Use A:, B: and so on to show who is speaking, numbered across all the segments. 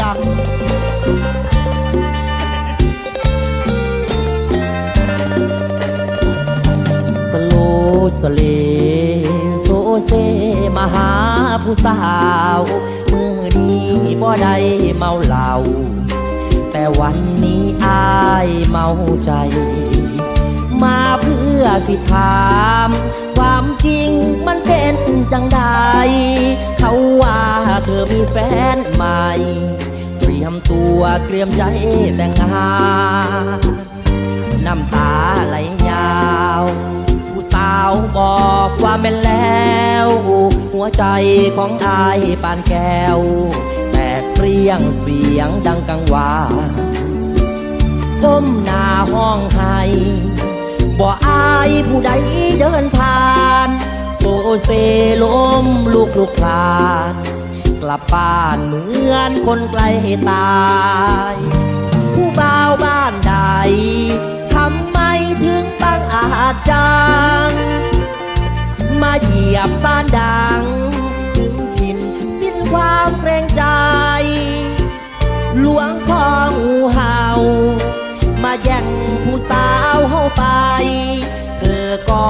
A: ดัง
B: สโลสเลโซเซมาหาผู้สาวมือนี้บ่ได้เมาเหล้าแต่วันนี้อายเมาใจ มาเพื่อสิถามความจริงมันเป็นจังใด เขาว่าเธอมีแฟนใหม่ รียมตัวเตรียมใจแต่งงานน้ำตาไหลยาว ผู้สาวบอกว่าเป็นแล้ว หัวใจของอายปานแก้ว แต่เปรี้ยงเสียงดังกังวานก้มหน้าห้องไห้บ่อายผู้ใดเดินผ่าน โซเซล้มลูกลุกคลาน ลับบ้านเหมือนคนไกลตาย ผู้บ่าวบ้านใดทำไมถึงบังอาจจัง มาเหยียบซ่านดัง ถึงถิ่นสิ้นความเกรงใจ หลวงพ่อูเห่า มาแย่งผู้สาวเฮาไป เธอก็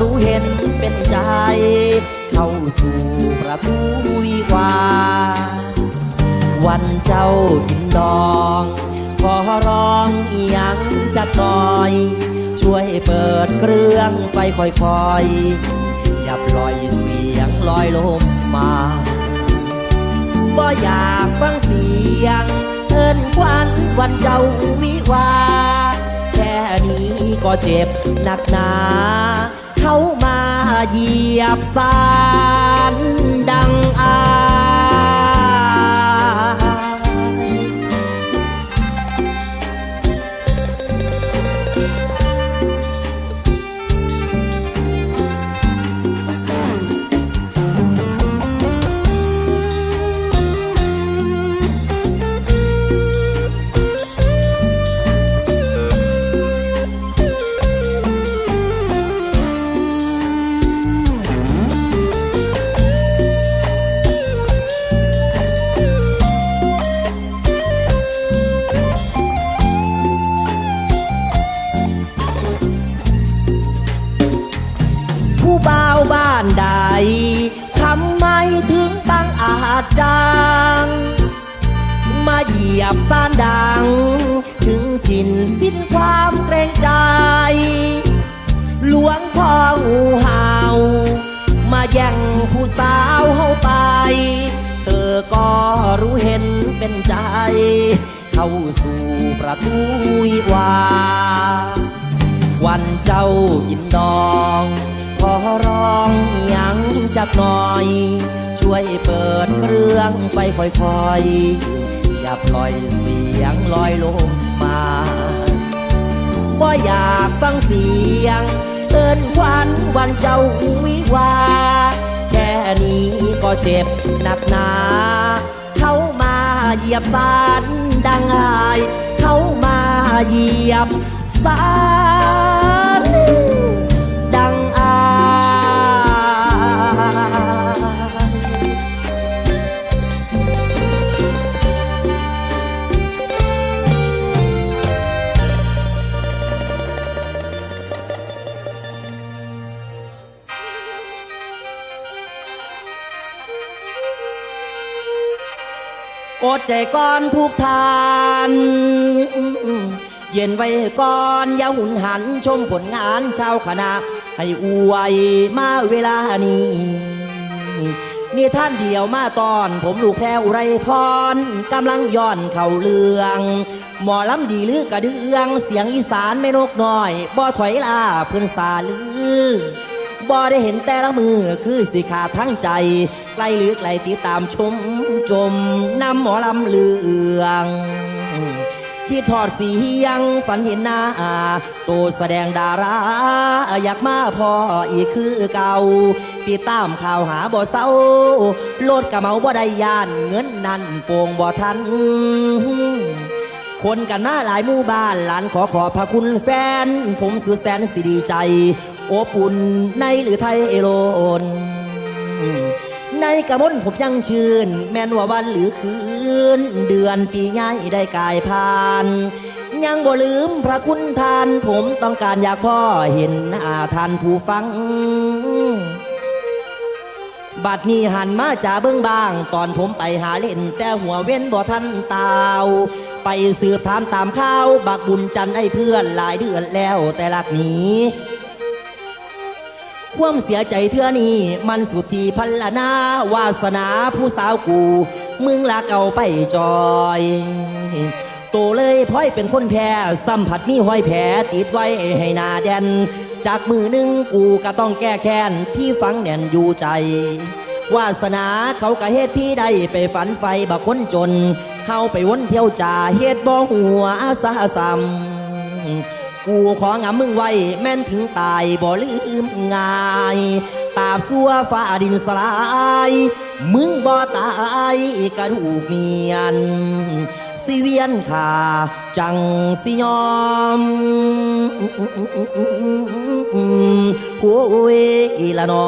B: รู้เห็นเป็นใจ เข้าสู่ประตูวิวา วันเจ้ากินดองขอร้องอีหยังจัดหน่อย ช่วยเปิดเครื่องไฟค่อยๆ อย่าปล่อยเสียงลอยลมมาบ่อยากฟังเสียงเอินควันวันเจ้าวิวา แค่นี้ก็เจ็บหนักหนา เข้ามา เหยียบสารดังอา งอาง มาเหยียบซ่านดัง ถึงถิ่นสิ้นความเกรงใจ หลวงพ่องูเห่า มาแย่งผู้สาวเฮาไป เธอก็รู้เห็นเป็นใจ เข้าสู่ประตูวิวา วันเจ้ากินดอง ขอร้องอยังจักหน่อย ช่วยเปิดเครื่องไฟค่อยๆ อย่าปล่อยเสียงลอยลมมาบ่อยากฟังเสียง เอินควันวันเจ้าวิวา แค่นี้ก็เจ็บหนักหนา เข้ามาเหยียบสารดังอายเข้ามาเหยียบสาร ดใจก่อนทุกทาน เย็นไว้ก่อนอย่าหุนหันชมผลงานชาวคณะ ให้อวยมาเวลานี้นี่ท่านเดียวมาตอน ผมลูกแพรไรพรกำลังย้อนเข่าเรือง หมอลำดีลือกระเดือง เสียงอีสานไม่นกน้อย บ่ถอยลาเพื่อนสาลือ บ่ได้เห็นแต่ละมือคือสิขาดทั้งใจ ไกลหรือไกลติดตามชมจมนำหมอลำเลืองคิดทอดสียังฝันเห็นหน้าตัวแสดงดารา อยากมาพออีกคือเก่า ติดตามข่าวหาบ่เศร้าโลดกระเมาบ่ได้ยานเงินนั่นโป่งบ่ทัน คนกันมาหลายหมู่บ้านหลานขอขอบพระคุณแฟน ผมสื่อแสนสิดีใจอบอุ่นในหรือไทยเอโลนในกระมนผมยังชื่น แม่นว่าวันหรือคืน เดือนปีย้ายได้กายผ่าน ยังบ่ลืมพระคุณทาน ผมต้องการอยากพ่อเห็นหน้าท่านผู้ฟัง บัดนี้หันมาจ่าเบื้องบาง ตอนผมไปหาเล่น แต่หัวเว้นบ่ทันตาว ไปสืบถามตามข่าว บักบุญจันทร์ไอ้เพื่อนหลายเดือนแล้วแต่ลักหนีความเสียใจเทื่อนี้มันสุดที่พันละนาวาสนาผู้สาวกู มึงลาเก่าไปจอยโตเลยพลอยเป็นคนแพ้สัมผัสมีห้อยแผลติดไว้ให้นาแดน จากมือหนึ่งกูก็ต้องแก้แค้นที่ฝังแน่นอยู่ใจ วาสนาเขากะเฮ็ดพี่ได้ไปฝันไฟบักคนจน เข้าไปวนเที่ยวจ่าเฮ็ดบ่หัวอาสาซ้ำกูของำมึงไว้แม่นถึงตายบ่ลืมง่ายตาบสัวฟ้าดินสลาย มึงบ่ตายกระดูกเมียนสิเวียนขาจังสิยอม โอ้ยละนอ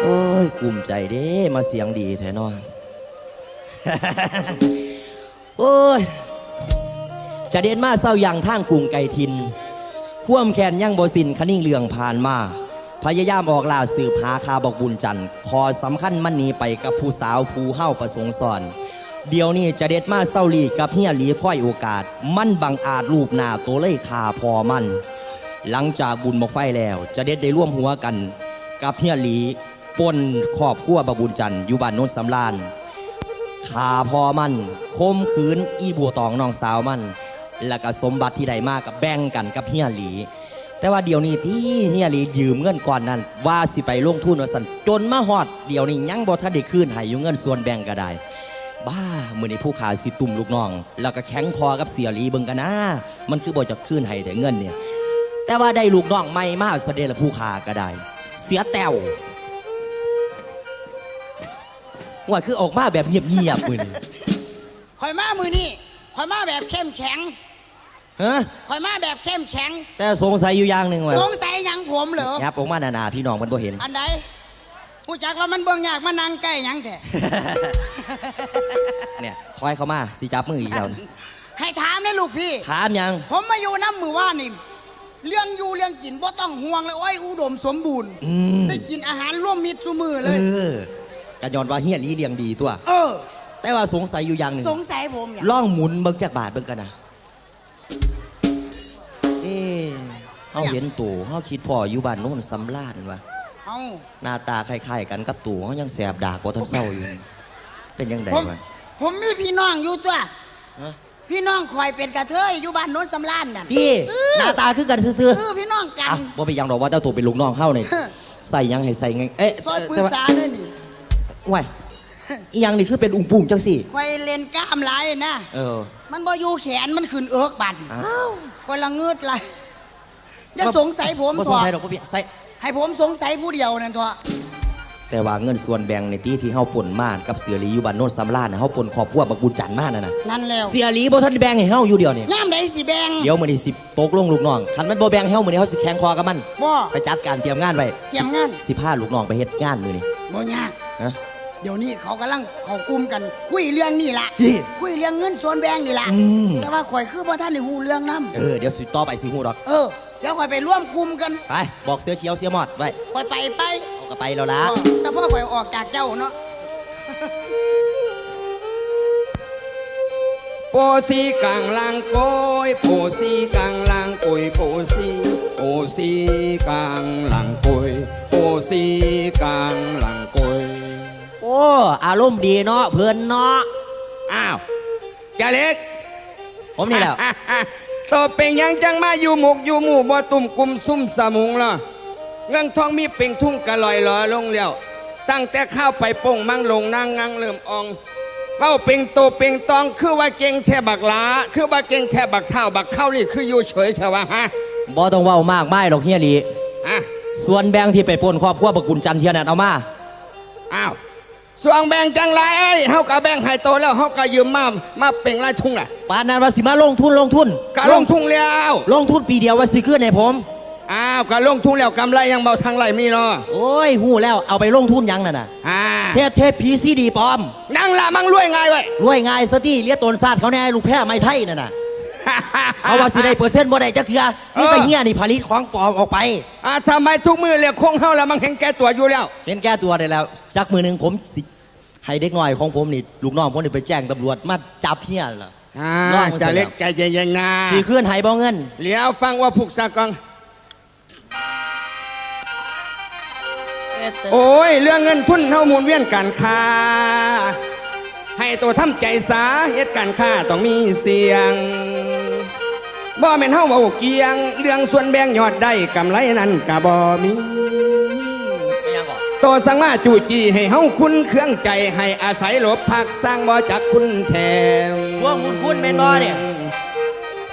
B: โอ้ยกลุ้มใจเด้มาเสียงดีแท้นอนโอ้ย จะเด่นมาเศร้าอย่างท่างกรุงไก่ทินข่วมแขนยังบสินคนิ่งเลืองผ่านมา พยายามออกล่าสืบหาคาบอกบุญจันทร์คอสำคัญมันนีไปกับผู้สาวผู้เฮ้าประสงค์สอน เดี๋ยวนี้จะเด็ดมาเศร้าลีกับเฮียหลีค่อยโอกาส มันบังอาจรูปหน้าตัวเลยคาพอมัน หลังจากบุญมาไฟแล้ว จะเด็ดได้ร่วมหัวกัน กับเฮียหลีปนครอบครัวบบุญจันทร์อยู่บ้านโน้นสำรานขาพอมันคมขืนอีบัวตองน้องสาวมัน แล้วก็สมบัติที่ได้มากกับแบ่งกันกับเฮียหลี แต่ว่าเดี๋ยวนี้ที่เฮียหลียืมเงินก่อนนั้น ว่าสิไปลงทุนว่าสันจนมาฮอด เดี๋ยวนี้ยังบ่ทันได้คืนให้อยู่เงินส่วนแบ่งก็ได้ บ้ามือในผู้ขาสิตุ่มลูกน้อง แล้วก็แข็งคอกับเสียหลีเบิ่งกันนะ มันคือบ่จะคืนให้แต่เงินเนี่ย แต่ว่าได้ลูกน้องใหม่มาเสด็จละผู้ขาก็ได้ เสียแต้วว่าคือออกมาแบบเงียบๆมือนี้
A: ข่อยมามือนี่ข่อยมาแบบเข้มแข็ง
B: ฮะ
A: ข่อยมาแบบเข้มแข็ง
B: แต่สงสัยอยู่อย่างหนึ่งว่า
A: สงสัยหยังผมเหรอ
B: ยับออกมาหนาๆพี่น้องมันบ่เห็น
A: อันใด ผู้จักว่ามันเบิ่งยากมานั่งใกล้หยังแท้
B: เนี่ยคอยเข้ามาสิจับมืออีกแล้วนะ
A: ให้ถามนะลูกพี่
B: ถามยัง
A: ผมมาอยู่น้ำมือว่านี่เรื่องอยู่เรื่องกินบ่ต้องห่วงเลยโอ้ยอุดมสมบูรณ์
B: อืม
A: ได้กินอาหารร่วมมิตรสุมือ
B: เอ
A: เลย
B: อกระยอนว่าเฮียหลีเลี้ยงดีตัว
A: เออ
B: แต่ว่าสงสัยอยู่อย่างหนึ่ง
A: สงสัยผมเนี่ย
B: ล่องหมุนเบิ่งจากบาทเบิ่งกันนะเอ๊ะเฮาเห็นตู่เฮาคิดพ่ออยู่บ้านโน้นสำลานวะ
A: เอา
B: หน้าตาคล้ายๆกันกับตู่เฮายังแสบดากว่าท่านเศร้าอยู่นี่เป็นยังไง
A: ผม
B: วะ
A: ผมมีพี่น้องอยู่ตัว
B: ฮะ
A: พี่น้องคอยเป็นกระเทยอยู่บ้านโน้นสำรานนั่น
B: พี่
A: เออ
B: หน้าตาคือกันซื่อ
A: คือพี่น้องกั
B: ๆ
A: น
B: อะบ่ไปนหยังดอกว่าเจ้าตู่เป็นลูกน้องเฮานี่
A: เฮ้อ
B: ใส่หยังให้ใส่ไงเอ๊ะ
A: ซอยปรึ
B: แต่
A: ก
B: ว่า
A: ษาเลยนี่
B: ว้ายอีหยังนี่คือเป็นอุ้งปุ่งจังสิ
A: คอยเล่นกล้ามหลายนะ
B: เออ
A: มันบ่อยู่แขนมันขึ้นเอิกบัด
B: อ้าว
A: คนละเงืดไรอย่าสงสัยผม
B: บ่
A: เถ
B: สง
A: อะ
B: สัยดอกบ่เปียใส่
A: ให้ผมสงสัยผู้เดียวนั่นเถอะ
B: แต่ว่าเงินส่วนแบ่งในที่ที่เฮาป่นมากับเสือหลีอยู่บ้านโนนสำราญน่ะเฮาป่นครอบครัวบักบุญจันทร์มานั่นน่ะ
A: นั่นแล้ว
B: เสียหลีบ่ทันได้แบ่งให้เฮาอยู่เดียวนี่
A: ย่ามใดสิแบง
B: เดี๋ยวมื้อนี้สิตกลงลูกน้องคันมันบ่แบ่งให้เฮามื้อนี้เฮาสิแข่งคอกับมัน
A: บ่
B: ไปจัดการเตรียมงานไว้
A: เตรียมงาน
B: สิพาลูกน้องไปเฮ็ดงานมื้อนี้
A: บ่ยาก
B: ฮะ
A: เดี๋ยวนี้เขากำลังเขากลุ่มกันคุยเรื่องนี่ล่ะ
B: นี่
A: คุยเรื่องเงินส่วนแบ่งนี่ล่ะ
B: อืม
A: แต่ว่าข่อยคือบ่ท่านได้ฮู้เรื่องนํ
B: เออเดี๋ยวสิต่อไปสิฮู้ดอก
A: เออ เดี๋ยวข่อยไปร่วมกลุ่มกัน
B: ไป บอกเสือเขียวเสือหมอดไว้
A: ข่อยไปไป
B: เอาก็ไปแล้วล่ะ
A: เฉพาะข่อยออกจากเจ้าเนาะ
C: โปซีกังลังโกยโปซีกังลังโกยโปซีโปซีกังลังโกยโปซีกังลังโกย
B: โอ้อารมณ์ดีเนาะเพิ่นเนาะ
C: อ้าวแกเล็ก
B: ผมนี่แหล้ว
C: ตัวเป็นหยังจังมาอยู่หมกอยู่หมู่บ่ตุ่มกุมซุ่มสมุงล่ะเงินทองมีเป่งทุ่งกะลอยลอยลงแล้ว ตั้งแต่เข้าไปโป่งมั่งลงนางงังเริ่มอองเป้าเป่งโตเป่งตองคือว่าเก่งแท่บักหลาคือว่าเก่งแท่บักเท่าบักเข้านี่คืออยู่เฉยใช่วะฮะ
B: บ่ต้องเว้ามากมายดอกเฮียหลี
C: อะ
B: ส่วนแบ่งที่ไปปล้นครอบครัวบักบุญจันทร์เทียนั่นเอามา
C: อ้าว ส่วงแบ่งจังไรเฮากะแบ่งให้โตแล้วเฮากะยืมมามาเป่งไรทุ่งล่ะ
B: ปานนั้นว่าสิมาลงทุนลงทุน
C: กะลงทุ่งแล้ว
B: ลงทุนปีเดียวว่าสิขึ้นให้ผม
C: อ้าวก็ลงทุนแล้วกำไรยังเบาทางไรมีเนาะ
B: โอ้ยหู้แล้วเอาไปลงทุนหยังน่ะนะ
C: อ่า
B: เทพเทพพีซีดีปลอม
C: นั่งละมั่งรวยไงเว้ย
B: รวยง่ายซะที่เลียตนซาดเขาแน่ลูกแพ้ไม่ไทยนั่นน่ะ เขาว่าสิได้เปอร์เซ็นต์บ่ได้จักเทื่อนี่แต่เฮียนี่ผลิตของปลอมออกไป
C: อ่าสมัยทุกมือเรียกคงเฮาแล้วมันเห็นแก่ตัวอยู่แล้ว
B: เป็นแก้ตัวได้แล้วสักมือหนึ่งผมสิให้เด็กน้อยของผมนี่ลูกน้องผมนี่ไปแจ้งตำรวจมาจับเฮียล่ะ
C: อ่า
B: ลองมาเสร็
C: จะ
B: จแล้ว
C: เล็กใจเย็นๆนะ
B: สีเคลื่อนให้บ่เงิน
C: เหลียวฟังว่าผูกสากอง โอ้ย เรื่องเงินทุนเฮาหมุนเวียนการค้า ให้ตัวทำใจสาเฮ็ดการค้าต้องมีเสียงบ่แม่นเฮาเว้าเกียง เรื่องส่วนแบ่งยอดได้กำไรนั้นก็บ่มี
B: ไม่ยังก่อน
C: โตสั่งมาจูจีให้เฮาคุณเครื่องใจให้อาศัยหลบพักสร้างบ่จักคุณแทน
B: พวกคุณคุณเป็นบ่เนี่ย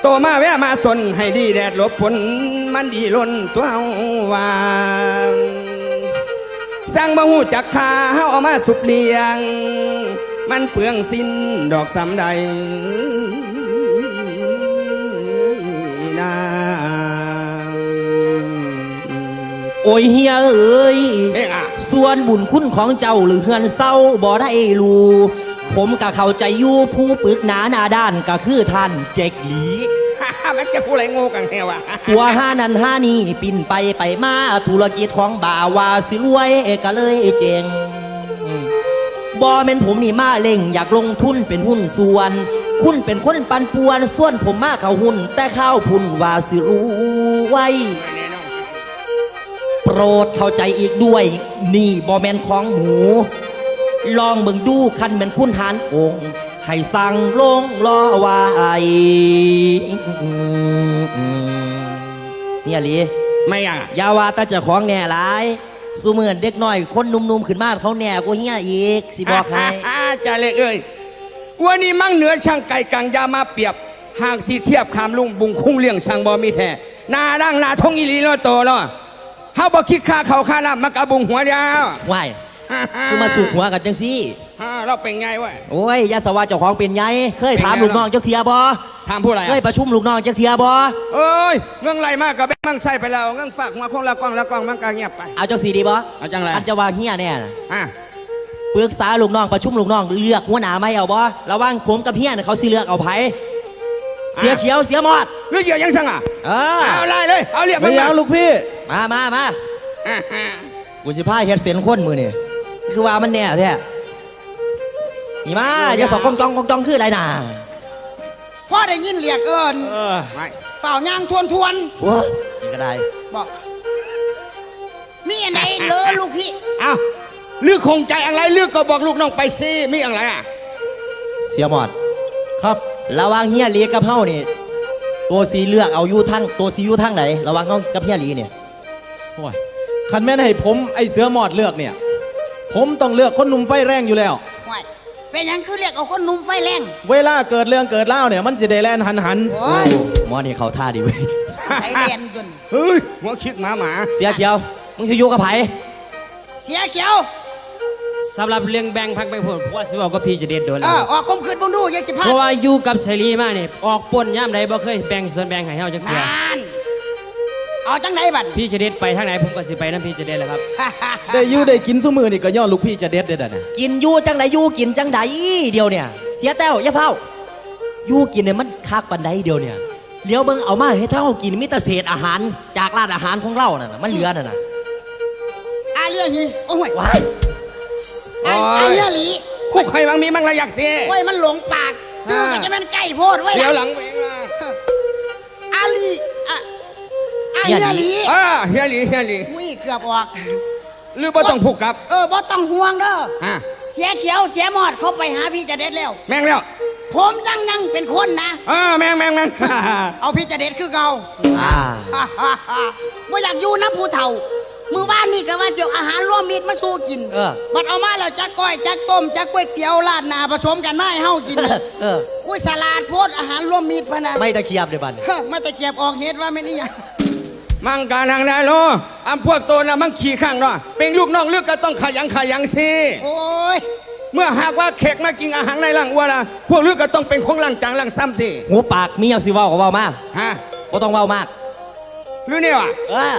C: โตมาแวะมาสนให้ดีแดดหลบฝนมันดีล้นตัวเฮาวางสร้างบ่ฮู้จักค่าเฮาเอามาสุบเลี้ยง มันเปลืองสิ้นดอกสำใดนาง
B: โอ้ยเฮียเอ้ย
C: เองอะ
B: ส่วนบุญคุณของเจ้าหรือเฮือนเศร้าบ่ได้รู้ ผมก็เข้าใจอยู่ผู้ปึกหนาหนาด้านก็คือท่านเจกหลี
C: มันจะพูดอะไรโงูกันแน่วะ
B: ตัวห้านั้นห้านี่ปิ่นไปไปมาธุรกิจของบ่าวาสิรวยก็เลยเจง บ่แม่นผมนี่มาเล่ง อยากลงทุนเป็นหุ้นส่วน คุณเป็นคนปันป่วนส่วนผมมาเข้าหุ้น แต่ข้าวพุ่นว่าสิรวยโปรดเข้าใจอีกด้วย นี่บอแมนของหมู ลองเบิ่งดูคันเป็นคุณหานโกงให้สั่งลงรอไว้เนี่ยลี
C: ไม่อะ
B: อยาว่าแตาเจ้าของแหน่หลาย สูเหมือนเด็กน้อย คนหนุ่มๆขึ้นมาเขาแหน่กว่าเฮียอีกสิบอกให้
C: จะเลยเอ้ยวันนี้มั่งเหนือช่างไก่กังยามาเปรียบหากสีเทียบคามลุงบุงคุ้งเลี้ยงช่างบอมีแท้หนาดังหนาทงอีหลีโลโตเนาะเฮาบ่คิดค่าเขาค่าน้ำมากระบุงหัวเดียว
B: ว่ายคือมาสูบหัวกันจังซี่
C: ฮ่าเราเป็นไงวะ
B: โอ้ยอยาสว่าเจ้าของเป็นไงเคยถาม
C: เป็นไง
B: ลูกน้องเจ้าเทียบอ
C: ถามผู้อะไร
B: เคยประชุมลูกน้องเจ้าเทียบอ
C: เอ้ยเงื่องไรมากกับแบงมั่งใส่ไปแล้วเงื่องฝากมาคงละกล้องละกล้องมันก็เงียบไป
B: เอาเจ้าสีดีบอ
C: เอาจังไร
B: อันจะว่าเฮียแน่น่ะ
C: อะ
B: ปรึกษาลูกน้องประชุมลูกน้องเลือกหัวหน้าไม่เอาบอระหว่างผมกับเฮียน่ะเขาสิเลือกเอาไผเสียเขียวเสียหมอด
C: หรือเหยื่อยังสั่งอะ
B: เออ
C: เอาไล่เลยเอาเรียก
D: ไม่
C: มัน
D: อยากลูกพี่
B: มามามา
C: อะอะ
B: กูสิพาเฮ็ดเสียนคนมือนี่คือว่ามันแน่แท้ นี่มาอย่าสองกองจองกองจองคืออะไรน่ะ
A: พ่อได้ยินเรียกเอิน
C: ไม่
A: เฝ้าย่างทวนทวน
B: ว้านี่ก็ได้
A: ๆบอกมีอันไหนเลอลูกพี่
C: เอาลือคงใจอะไรลือก็บอกลูกน้องไปสิมีอะไรอะ
B: เสียหมอด ครับ ระหว่างเฮียหลีกับเฮานี่ ตัวสีเลือกเอาอยู่ทั้งตัวสีอยู่ทั้งไหนระหว่างเฮากับเฮียหลีเนี่ย
D: โอ้ยคันแม่นให้ผมไอเสือหมอดเลือกเนี่ย ผมต้องเลือกคนหนุ่มไฟแรงอยู่แล้ว
A: ไว้ เป็นหยังคือเรียกเอาคนหนุ่มไฟแรง
D: เวลาเกิดเรื่องเกิดเล่าวเนี่ยมันสิได้แลนหันหัน
A: โอ้ย
B: หมอนี่เขาท่าดีเว้ย
A: ไทยเรียนจน
C: เฮ้ยหัวคิดหมาหมา
B: เสียเขียว มึงสิอยู่กับไผ
A: เสียเขียว
E: สำหรับเรื่องแบ่งพักแบ่งผลเพราะว่าสิบอกกับพี่จะเด็ดโดน
A: เอ
E: แล้ว
A: อออกคมคืนบังดูยายสิพา
E: เพราะว่าอยู่กับเสรีมาเนี่ยออกป่นย่ามใดบ่เคยแบ่งส่วนแบ่งให้เฮาจักเทื่อนา
A: น เอาจังไหนบัด
E: พี่จะเด็ดไปทางไหนผมก็สิไปนํพี่จะเด็ดแหละครับ
D: ได้อยู่ได้กินซุมือนี่ก็ย้อนลูกพี่จะเด็ดเด็ดอะนะ
B: กินอยู่จังไหนอยู่กินจังใดเดียวเนี่ย เสียแต้วอย่าเฝ้าอยู่กินเนี่ยมันคักปันใดเดียวเนี่ยเลี้ยวเบิ่งเอามาให้เท่ากินมีแต่เศษอาหารจากร้านอาหารของเราน่ะนะมันเหลือน่ะนะ
A: อาเรียฮีโอ้ย
B: ว้าย
A: ไอ้ไอ้เรียหลี
C: คุกใครบางมีมั่งระยักเสีย
A: โอ้ยมันหลงปาก ซื้อก็จะเป็นไก่โพดไว้
C: เดี๋ยวห
A: ล่ะ
C: ลังเองนะ
A: อาลีอะอา เรียหลี
C: อ่าเฮียหลีเฮียหลี
A: อุ้ยเกือบออก
C: หรือบ่ต้องผูกกับ
A: เออบ่ต้องห่วงเด้อ
C: อะ
A: เสียเขียวเสียหมอดเขาไปหาพี่จะเด็ดแล้ว
C: แม่งแล้ว
A: ผมยังยังเป็นคนนะ
C: อ่าแม่งแม่งแม่ง
A: เอาพี่จะเด็ดคือเก่า
B: อ่า
A: ว่าอยากอยู่น้ำผู้เฒ่ามือบ้านนี่ก็ว่าเสียวอาหารร่วมมิตรมาสู้กิน
B: เออ
A: บัดเอามาแล้วจักก้อยจักต้มจักก๋วยเตี๋ยวราดหนาผสมกันมาให้เฮากิน
B: เออ
A: อุ้ยสลัดโพดอาหารร่วมมิตรพะนะ
B: ไม่ตะเคียบเดี๋ยวบัดนี้
A: เฮ้อมาตะเกียบออกเฮ็ดว่าไม่นี่ยัง
C: มังการทางนาโลอำพวกโตนะมังขี่ข้างเนาะเป็นลูกน้องเลือกก็ต้องขยันขยันสิ
A: โอ้ย
C: เมื่อหากว่าเขกมากินอาหารในร่างวัวละพวกเลือกก็ต้องเป็นของร่างจางร่างซ้ำสิ
B: หูปากมีเอาสิเว้าก็เว้ามา
C: ฮะ
B: บ่ต้องเว้ามาก
C: หรือเนี่ยวะ
B: เออ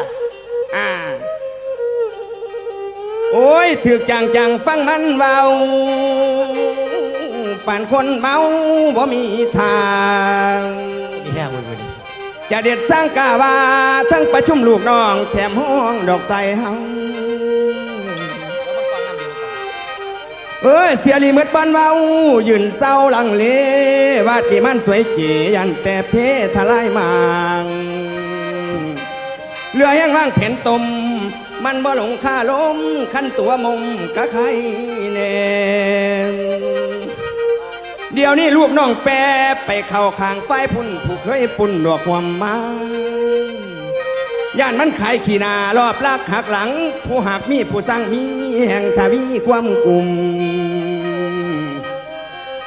C: อ่าโอ้ยถือกจังจังๆฟังมันเบาป่านคนเมาบ่มีทาง
B: นี่แค่มือนี่
C: จะเด็ดทั้งกาวาทั้งประชุมลูกน้อง แถมห้องดอกใสเฮาเอ้ยเสียลีมืดบ้านเมายืนเศร้าหลังเลวาดดีมันสวยเกียันแต่เพทลายมางเรือแห้งว่างเผ็นตม มันบ่หลงค่าล้มขั้นตัวมุมกะใครเน่ เดี๋ยวนี้ลูกน้องแปรไปเข้าข้างไฟพุ่นผู้เคยปุ่นดอกความมาย่านมันขายขีนารอบลากหักหลัง ผู้หักมีผู้สร้างมีแห่งทวีความกลุ่ม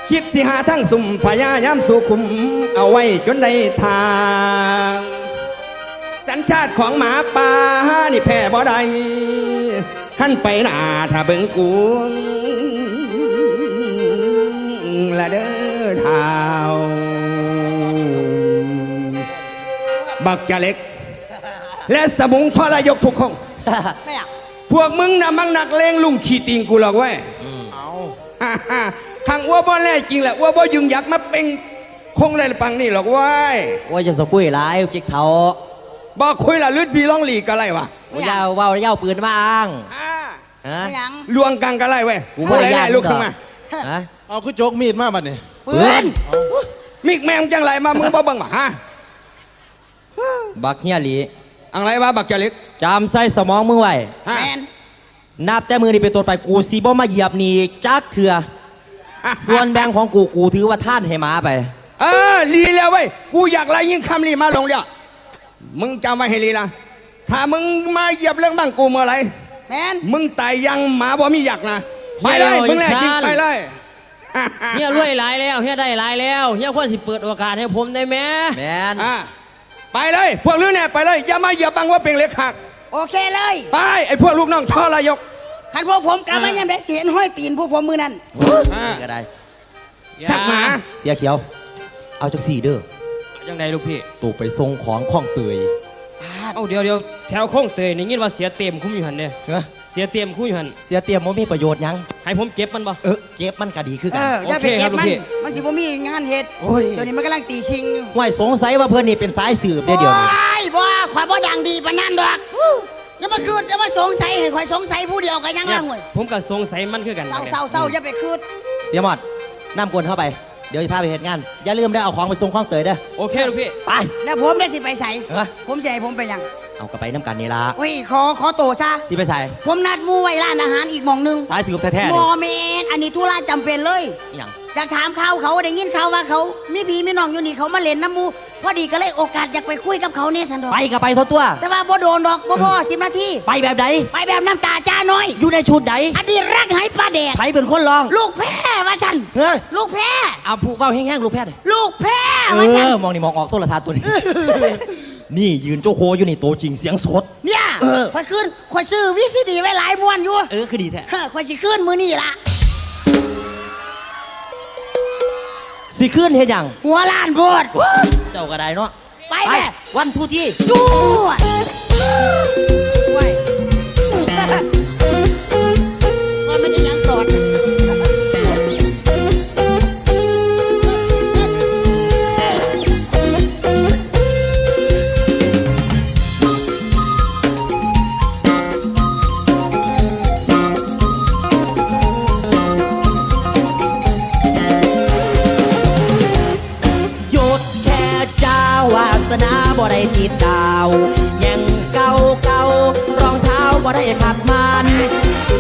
C: คิดที่หาทั้งสุ่มพยายามสุขุม เอาไว้จนได้ทาง สัญชาติของหมาป่านี่แพ้บ่ได้ขั้นไปหนาถ้าเบิ่งกู ละเด้อเท้าบักจะเล็ก และสมุงทรยกทุกคง
A: ไม่อยาก
C: พวกมึงน่ะมังนักเลงลุงขี่ติงกูหรอกเว้ยเอาขังอ้วบ่แน่จริงแหละอ้วบ่ยึงยักษ์มาเป็นคงได้ปังนี่หรอกเว้ย
B: ว่าจะสกุยหลายจิกเถา
C: บ่คุยละลืดสีร้องหลีกอะไรวะ
B: ว่าจะว่าเย้าปืนมาอ้าง
C: อ่า
B: ฮะ
A: ไม่อยาก
C: ลวงกังกันไรเว้ย
B: กูบ่ได้
C: ได้
B: ย่าน
C: ลูกขึ้นมา
B: ฮะ
D: เอาคือโจกมีดมาบัดนี่
A: ปืน
C: มิกแมงจังไรมามึงบ่เบังวะฮะ
B: บักเฮียหลี
C: อะไรวะบักจะเล็ก
B: จำใส่สมองมึงไว้
C: ฮะ
A: แมน
B: นับแต่มือนี่เป็นต้นไปกูสีบ่มาเหยียบหนี่จักเถื่อส่วนแบ่งของกูกูถือว่าท่านให้หมาไป
C: เออลีแล้วเว้ยกูอยากไล่ยิงคำลีมาลงเดียวมึงจำไว้ให้ลีละถ้ามึงมาเหยียบเรื่องบ้างกูเมื่อไหร
A: แมน
C: มึงตายยังหมาบ่มีหยักนะไปเลยมึงแน่จริงไปเลย
E: เฮียรวยหลายแล้วเฮียได้หลายแล้วเฮียควรสิเปิดโอกาสให้ผมได้ไหม
B: แมน
C: อะไปเลย พวกลือเนี่ยไปเลย อย่ามาเหยียบบังว่าเป็นเล็กหัก
A: โอเคเลย
C: ไป ไอ้พวกลูกน้องช่อระยก
A: คันพวกผมกลับมายังได้เสียนห้อยตีนพวกผมมือนั่น
C: อ่า
B: ก็ได้
C: สักหมา
B: เสียเขียว เอาจากสี่เด้อ
E: ยังไงลูกพี่
B: ตูไปส่งของข้องเตย
E: เอาเดี๋ยวเดี๋ยวแถวโค้งเตยนี่ยินว่าเสียเต็มคุ้มอยู่หันเนี่ย
B: เอ้อ
E: เสียเต็มคุ้มอยู่หัน
B: เสียเตรียมว่ามีประโยชน์หยัง
E: ให้ผมเก็บมันบ่
B: เออเก็บมันก็ดีคือ
A: เอ
B: กัน
A: ออย่าไป
E: โอเคครั
A: เก็
E: บบ
A: มัน
E: ลูกพี่
A: มันสิบ่มีงานเฮ็ด
B: โอ้ย
A: เดี๋ยวนี้มันกำลังตีชิงอยู่
B: ห่วยสงสัยว่าเพื่อนนี่เป็นสายสืบเด้อเดี๋ยวนี้
A: โอ้ยบ่ข่อยบ่ดังดีปานนั้นดอกอย่ามาคืดอย่ามาสงสัยให้ข่อยสงสัยผู้เดียวกันยัง
E: เนี่
A: ล่ะ
E: ย
A: ห่วย
E: ผมก็สงสัยมันคือกัน
A: เศร้าเศร้าเศร้าอย่าไปคืด
B: เสียหมอดน้ำกวนเข้าไปเดี๋ยวจะพาไปเหตุงาน อย่าลืมได้อเอาของไปส่งข้องเตยเด้อ
E: โอเคลูกพี่
B: ไป
A: แล้วผมได้สิไปใส่
B: เออ
A: ผมสิให้ผมไปหยัง
B: เอากระไปน้ำกันนี่ละ
A: โอ้ยขอขอโตซะ
B: สิไปใส่
A: ผมนัดหมู่ไว้ร้านอาหารอีกหม่องหนึง
B: สายสืบแท้ๆ
A: บ่
B: นี่
A: แม่นอันนี้ธุระจำเป็นเลย
B: อหย่าง
A: อยากถามข่าวเขาได้ยินข่าวว่าเขามีพี่มีน้องอยู่นี่เขามาเล่นน้ำหมูพอดีก็เลยโอกาสอยากไปคุยกับเขาเนี่ยฉันดอก
B: ไปกับไปเท่าตัว
A: แต่ว่าบ่โดนดอกบ่พอสิบนาที
B: ไปแบบใด
A: ไปแบบน้ำตาจ้าน้อย
B: อยู่ในชุดใด
A: อดีตรักไหปลาแดด
B: ไผเป็นคนร้อง
A: ลูกแพ้ว่าฉัน
B: เฮ้ย
A: ลูกแพ้
B: เอาผูกเว้าแห้งๆลูกแพทย์
A: ลูกแพ้
B: เอ
A: ว่าฉัน
B: อมองนี่มองออกโทรทัศน์ตัวนี้ นี่ยืนโจโคอยู่นี่โตจริงเสียงสด
A: เนี่ย
B: เออ
A: ข่อยขึ้นข่อยซื้อวิซีดีไว้หลายม้วนอยู่
B: เออคือดีแท้
A: เฮ้อข่อยสิขึ้นมื้อนี้ล่ะ
B: สิขึ้นเฮ็ดหยัง
A: หัวล้านโพด
B: เจ้าก็ได้เนาะ
A: ไปแม่
B: วันทุกที่
A: ด้ ด้
B: ติดาวยังเก่าเก่ารองเท้าบ่ได้ขัดมัน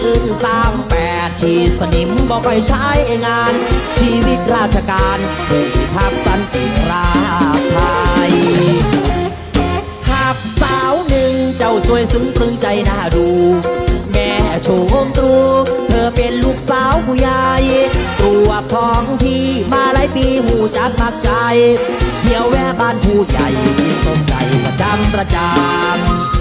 B: ปืนสามแปดที่สนิมบ่ค่อยใช้งาน ชีวิตราชการผู้พิทักษ์สันติราษฎร์ไทยหากสาวหนึ่งเจ้าสวยซึ้งตรึงใจน่าดู โชมตรูเธอเป็นลูกสาวผู้ใหญ่ตัวท้องที่มาหลายปีหูจักมักใจ เที่ยวแวะบ้านผู้ใหญ่ต้มไก่ประจำประจำ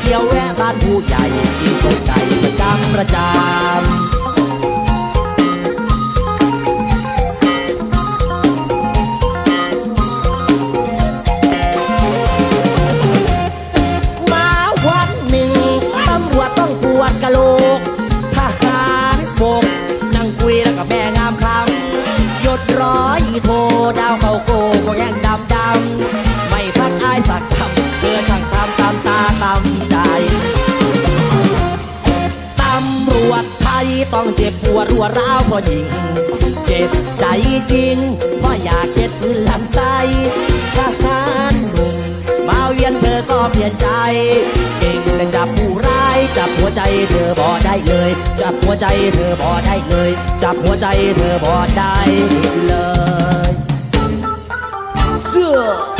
B: เที่ยวแวะบ้านผู้ใหญ่ที่ตกใจประจำประจำมาวันหนึ่งตำรวจต้องปวดกะโหลกทหารบกนั่งคุยแล้วกับแม่งามคำยศร้อยโทดาวเขาโกก็แย่งดำดำไม่พักอายสักคำเธอช่างทำตาม ต้องเจ็บปวดรัวร้าวเพราะยิง เจ็บใจจริงเพราะอยากเก็ดพื้นลำไส้ทหารหนุ่มมาเวียนเธอก็เปลี่ยนใจ เก่งแต่จับผู้ร้ายจับหัวใจเธอบ่ได้เลย จับหัวใจเธอบ่ได้เลย จับหัวใจเธอบ่ได้เลยเชื่อ